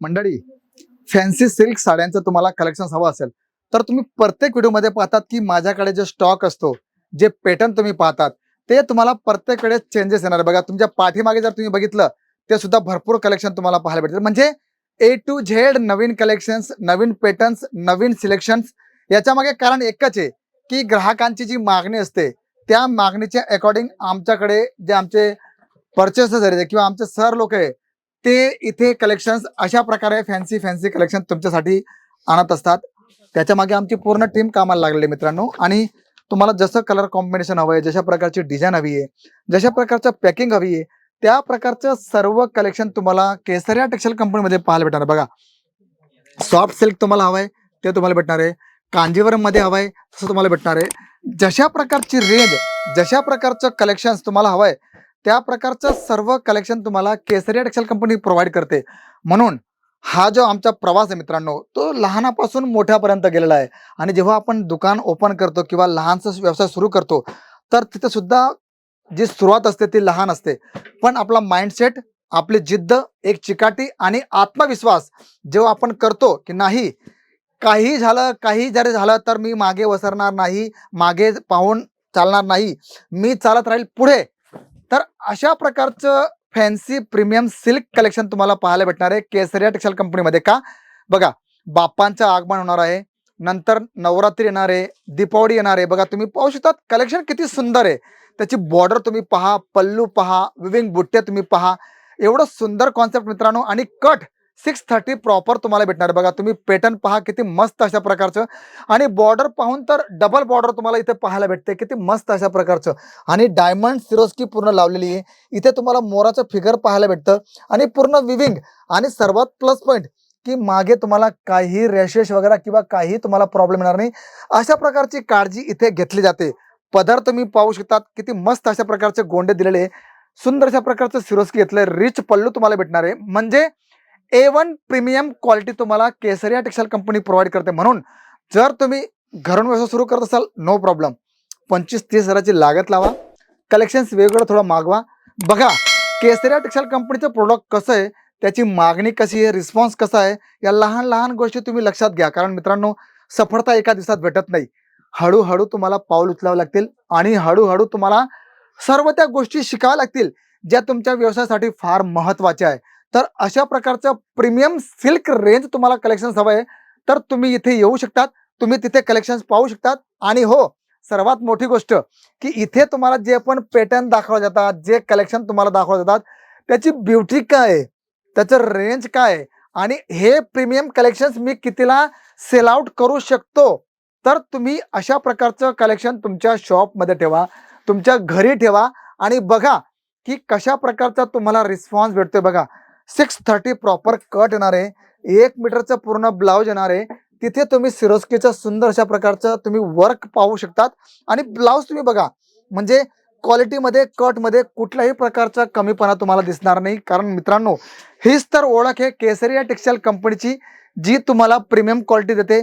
मंडळी fancy silk साड्यांचं तुम्हाला कलेक्शन हवं असेल तर तुम्ही प्रत्येक व्हिडिओमध्ये पाहतात की माझ्याकडे जे स्टॉक असतो जे पॅटर्न तुम्ही पाहतात ते तुम्हाला प्रत्येककडे चेंजेस येणार. बघा तुमच्या पाठीमागे जर तुम्ही बघितलं ते सुद्धा भरपूर कलेक्शन तुम्हाला पाहायला भेटेल म्हणजे ए टू झेड नवीन कलेक्शन्स नवीन पॅटर्न्स नवीन सिलेक्शन्स याच्या मागे कारण एकच आहे की ग्राहकांची जी मागणी असते त्या मागणीच्या अकॉर्डिंग आमच्याकडे जे आमचे परचेसर किंवा आमचे सर लोक आहे ते इथे कलेक्शन्स अशा प्रकारे फॅन्सी फॅन्सी कलेक्शन तुमच्यासाठी आणत असतात. त्याच्यामागे आमची पूर्ण टीम कामाला लागलेली मित्रांनो. आणि तुम्हाला जसं कलर कॉम्बिनेशन हवं आहे जशा प्रकारची डिझाईन हवी आहे जशा प्रकारचं पॅकिंग हवी आहे त्या प्रकारचं सर्व कलेक्शन तुम्हाला केसरिया टेक्सटाईल कंपनीमध्ये पाहायला भेटणार बघा सॉफ्ट सिल्क तुम्हाला हवं आहे ते तुम्हाला भेटणार आहे. कांजीवरममध्ये हवं आहे तसं तुम्हाला भेटणार आहे. जशा प्रकारची रेंज जशा प्रकारचं कलेक्शन्स तुम्हाला हवं आहे त्या प्रकारचं सर्व कलेक्शन तुम्हाला केसरी टेक्सटाईल कंपनी प्रोव्हाइड करते. म्हणून हा जो आमचा प्रवास आहे मित्रांनो तो लहानापासून मोठ्यापर्यंत गेलेला आहे. आणि जेव्हा आपण दुकान ओपन करतो किंवा लहानसा व्यवसाय सुरू करतो तर तिथे सुद्धा जी सुरुवात असते ती लहान असते. पण आपला माइंडसेट आपली जिद्द एक चिकाटी आणि आत्मविश्वास जेव्हा आपण करतो की नाही काही झालं काही जरी झालं तर मी मागे वसरणार नाही मागे पाहून चालणार नाही. मी चालत राहील पुढे. तर अशा प्रकारचं फॅन्सी प्रीमियम सिल्क कलेक्शन तुम्हाला पाहायला भेटणार आहे. केसरिया टेक्सटाईल कंपनीमध्ये का? बघा बाप्पांचं आगमन होणार आहे. नंतर नवरात्री येणार आहे. दीपावली येणार आहे. बघा तुम्ही पाहू शकता कलेक्शन किती सुंदर आहे. त्याची बॉर्डर तुम्ही पहा पल्लू पहा विविंग बुट्टे तुम्ही पहा. एवढं सुंदर कॉन्सेप्ट मित्रांनो आणि कट सिक्स थर्टी प्रॉपर तुम्हाला भेटणार. आहे. बघा तुम्ही पॅटर्न पहा किती मस्त अशा प्रकारचं. आणि बॉर्डर पाहून तर डबल बॉर्डर तुम्हाला इथे पाहायला भेटते. किती मस्त अशा प्रकारचं. आणि डायमंड सिरोस्की पूर्ण लावलेली आहे. इथे तुम्हाला मोराचं फिगर पाहायला भेटतं. आणि पूर्ण विविंग आणि सर्वात प्लस पॉईंट की मागे तुम्हाला काही रॅशेस वगैरे किंवा काही तुम्हाला प्रॉब्लेम येणार नाही. अशा प्रकारची काळजी इथे घेतली जाते. पदार्थ तुम्ही पाहू शकतात. किती मस्त अशा प्रकारचे गोंडे दिलेले आहे. सुंदर अशा प्रकारचं सिरोस्की घेतलंय. रिच पल्लू तुम्हाला भेटणार आहे. म्हणजे ए वन प्रीमियम क्वालिटी तुम्हाला केसरिया टेक्सटाईल कंपनी प्रोव्हाइड करते. म्हणून जर तुम्ही घरून व्यवसाय सुरू करत असाल नो प्रॉब्लेम पंचवीस तीस हजाराची लागत लावा. कलेक्शन्स वेगवेगळं थोडं मागवा. बघा केसरिया टेक्सटाईल कंपनीचं प्रोडक्ट कसं आहे त्याची मागणी कशी आहे रिस्पॉन्स कसा आहे या लहान लहान गोष्टी तुम्ही लक्षात घ्या. कारण मित्रांनो सफळता एका दिवसात भेटत नाही. हळूहळू तुम्हाला पाऊल उचलावं लागतील आणि हळूहळू तुम्हाला सर्व त्या गोष्टी शिकाव्या लागतील ज्या तुमच्या व्यवसायासाठी फार महत्त्वाच्या आहे. तर अशा प्रकारचं प्रीमियम सिल्क रेंज तुम्हाला कलेक्शन हवं आहे. तर तुम्ही इथे येऊ शकतात. तुम्ही तिथे कलेक्शन्स पाहू शकतात. आणि हो सर्वात मोठी गोष्ट की इथे तुम्हाला जे पण पॅटर्न दाखवले जातात जे कलेक्शन तुम्हाला दाखवले जातात त्याची ब्युटी काय आहे? त्याचं रेंज काय आहे? आणि हे प्रीमियम कलेक्शन्स मी कितीला सेल आउट करू शकतो? तर तुम्ही अशा प्रकारचं कलेक्शन तुमच्या शॉपमध्ये ठेवा तुमच्या घरी ठेवा. आणि बघा की कशा प्रकारचा तुम्हाला रिस्पॉन्स भेटतोय बघा. सिक्स थर्टी प्रॉपर कट येणार आहे. एक मीटरचं पूर्ण ब्लाऊज येणार आहे. तिथे तुम्ही सिरोस्कीचं सुंदर अशा प्रकारचं तुम्ही वर्क पाहू शकतात. आणि ब्लाऊज तुम्ही बघा म्हणजे क्वालिटीमध्ये कटमध्ये कुठल्याही प्रकारचा कमीपणा तुम्हाला दिसणार नाही. कारण मित्रांनो हीच तर ओळख आहे केसरिया टेक्सटाईल कंपनीची जी तुम्हाला प्रीमियम क्वालिटी देते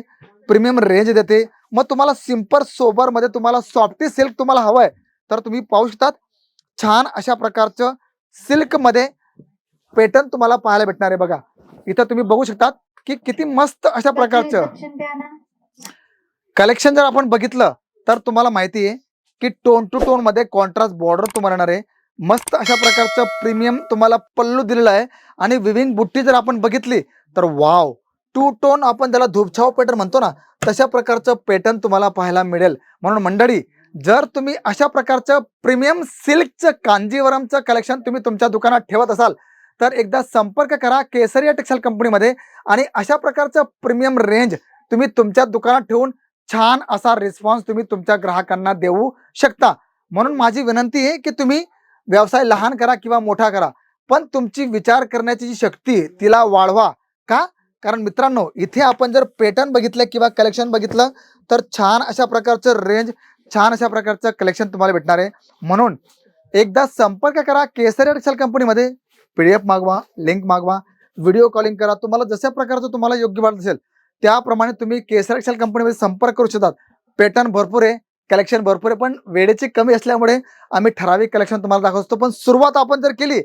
प्रीमियम रेंज देते. मग तुम्हाला सिंपल सोबरमध्ये तुम्हाला सॉफ्टी सिल्क तुम्हाला हवं आहे तर तुम्ही पाहू शकतात. छान अशा प्रकारचं सिल्कमध्ये पॅटर्न तुम्हाला पाहायला भेटणार आहे बघा. इथं तुम्ही बघू शकतात की किती मस्त अशा प्रकारचं. कलेक्शन जर आपण बघितलं तर तुम्हाला माहिती आहे की टोन टू टोनमध्ये कॉन्ट्रास्ट बॉर्डर तुम्हाला येणार आहे. मस्त अशा प्रकारचं प्रीमियम तुम्हाला पल्लू दिलेला आहे. आणि विविंग बुट्टी जर आपण बघितली तर वाव टू टोन आपण त्याला धूपछाव पॅटर्न म्हणतो ना तशा प्रकारचं पॅटर्न तुम्हाला पाहायला मिळेल. म्हणून मंडळी जर तुम्ही अशा प्रकारचं प्रीमियम सिल्कचं कांजीवरमचं कलेक्शन तुम्ही तुमच्या दुकानात ठेवत असाल तर एकदा संपर्क करा केसरिया टेक्सटाईल कंपनीमध्ये आणि अशा प्रकारचं प्रीमियम रेंज तुम्ही तुमच्या दुकानात ठेवून छान असा रिस्पॉन्स तुम्ही तुमच्या ग्राहकांना देऊ शकता. म्हणून माझी विनंती आहे की तुम्ही व्यवसाय लहान करा किंवा मोठा करा पण तुमची विचार करण्याची जी शक्ती आहे तिला वाढवा का? कारण मित्रांनो इथे आपण जर पॅटर्न बघितलं किंवा कलेक्शन बघितलं तर छान अशा प्रकारचं रेंज छान अशा प्रकारचं कलेक्शन तुम्हाला भेटणार आहे. म्हणून एकदा संपर्क करा केसरी टेक्सटाईल कंपनीमध्ये. पी डी एफ मागवा लिंक मागवा व्हिडिओ कॉलिंग करा. तुम्हाला जशा प्रकारचं तुम्हाला योग्य वाटत असेल त्याप्रमाणे तुम्ही केसर एक्सेल कंपनीमध्ये संपर्क करू शकतात. पॅटर्न भरपूर आहे कलेक्शन भरपूर आहे पण वेळेची कमी असल्यामुळे आम्ही ठराविक कलेक्शन तुम्हाला दाखवतो पण सुरुवात आपण जर केली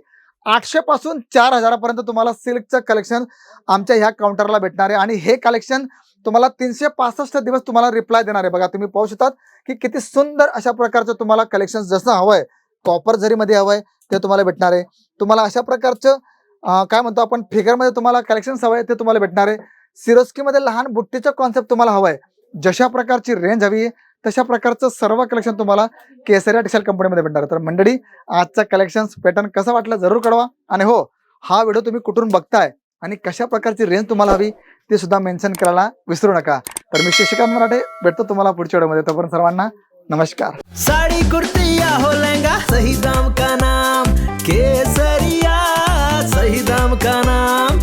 आठशे पासून चार हजारापर्यंत तुम्हाला सिल्कचं कलेक्शन आमच्या ह्या काउंटरला भेटणार आहे. आणि हे कलेक्शन तुम्हाला तीनशे पासष्ट दिवस तुम्हाला रिप्लाय देणार आहे. बघा तुम्ही पाहू शकतात की किती सुंदर अशा प्रकारचं तुम्हाला कलेक्शन जसं हवं आहे कॉपर जरीमध्ये आहे ते तुम्हाला भेटणार आहे. तुम्हाला अशा प्रकारचं काय म्हणतो आपण फिगरमध्ये तुम्हाला कलेक्शन्स हवं आहे ते तुम्हाला भेटणार आहे. सिरोस्कीमध्ये लहान बुट्टीचं कॉन्सेप्ट तुम्हाला हवं आहे जशा प्रकारची रेंज हवी आहे तशा प्रकारचं सर्व कलेक्शन तुम्हाला केसरिया टेक्सटाईल कंपनीमध्ये भेटणार आहे. तर मंडळी आजचा कलेक्शन पॅटर्न कसा वाटलं जरूर कळवा. आणि हो हा व्हिडिओ तुम्ही कुठून बघताय आणि कशा प्रकारची रेंज तुम्हाला हवी ते सुद्धा मेन्शन करायला विसरू नका. तर मी शशिकांत मराठे भेटतो तुम्हाला पुढच्या व्हिडिओमध्ये तोपर्यंत सर्वांना नमस्कार. साड़ी कुर्तीया हो लहंगा सही दाम का नाम केसरिया सही दाम का नाम